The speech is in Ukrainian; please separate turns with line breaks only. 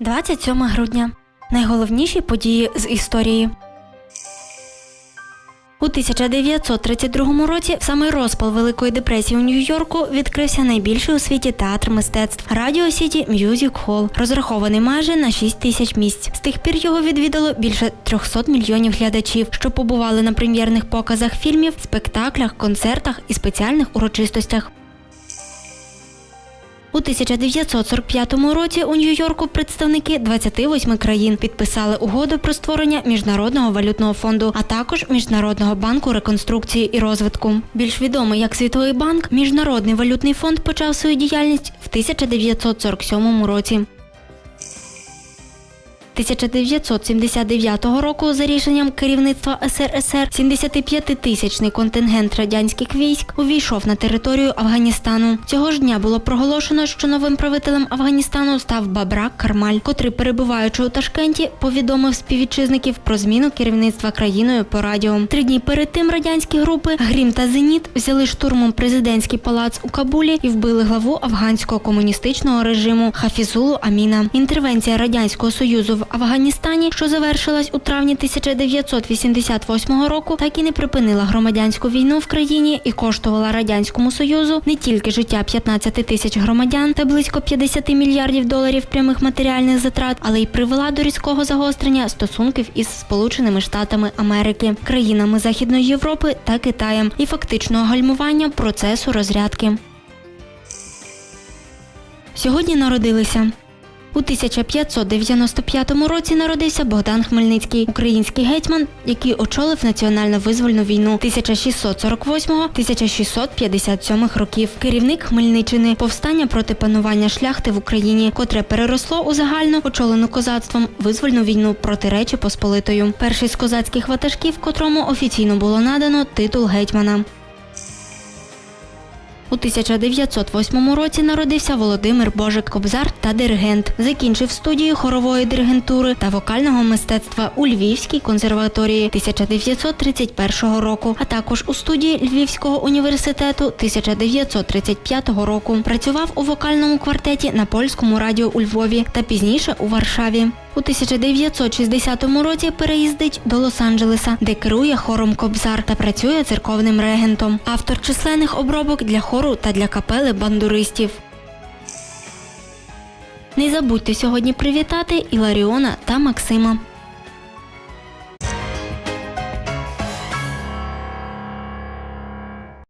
27 грудня. Найголовніші події з історії. У 1932 році, в самий розпал Великої депресії у Нью-Йорку, відкрився найбільший у світі театр мистецтв Radio City Music Hall, розрахований майже на 6 тисяч місць. З тих пір його відвідало більше 300 мільйонів глядачів, що побували на прем'єрних показах фільмів, спектаклях, концертах і спеціальних урочистостях. У 1945 році у Нью-Йорку представники 28 країн підписали угоду про створення міжнародного валютного фонду, а також міжнародного банку реконструкції і розвитку. Більш відомий як Світовий банк, міжнародний валютний фонд почав свою діяльність в 1947 році. 1979 року за рішенням керівництва СРСР 75-тисячний контингент радянських військ увійшов на територію Афганістану. Цього ж дня було проголошено, що новим правителем Афганістану став Бабрак Кармаль, котрий, перебуваючи у Ташкенті, повідомив співвітчизників про зміну керівництва країною по радіо. Три дні перед тим радянські групи Грім та Зеніт взяли штурмом президентський палац у Кабулі і вбили главу афганського комуністичного режиму Хафізулу Аміна. Інтервенція радянського союзу в Афганістані, що завершилась у травні 1988 року, так і не припинила громадянську війну в країні і коштувала радянському союзу не тільки життя 15 тисяч громадян та близько 50 мільярдів доларів прямих матеріальних затрат, але й привела до різкого загострення стосунків із Сполученими Штатами Америки, країнами Західної Європи та Китаєм і фактичного гальмування процесу розрядки. Сьогодні народилися. У 1595 році народився Богдан Хмельницький, український гетьман, який очолив національно-визвольну війну 1648-1657 років. Керівник Хмельниччини, повстання проти панування шляхти в Україні, котре переросло у загальну, очолену козацтвом, визвольну війну проти Речі Посполитою. Перший з козацьких ватажків, котрому офіційно було надано титул гетьмана. У 1908 році народився Володимир Божик, кобзар та диригент. Закінчив студію хорової диригентури та вокального мистецтва у Львівській консерваторії 1931 року, а також у студії Львівського університету 1935 року. Працював у вокальному квартеті на польському радіо у Львові та пізніше у Варшаві. У 1960 році переїздить до Лос-Анджелеса, де керує хором Кобзар та працює церковним регентом. Автор численних обробок для хору та для капели бандуристів. Не забудьте сьогодні привітати Іларіона та Максима.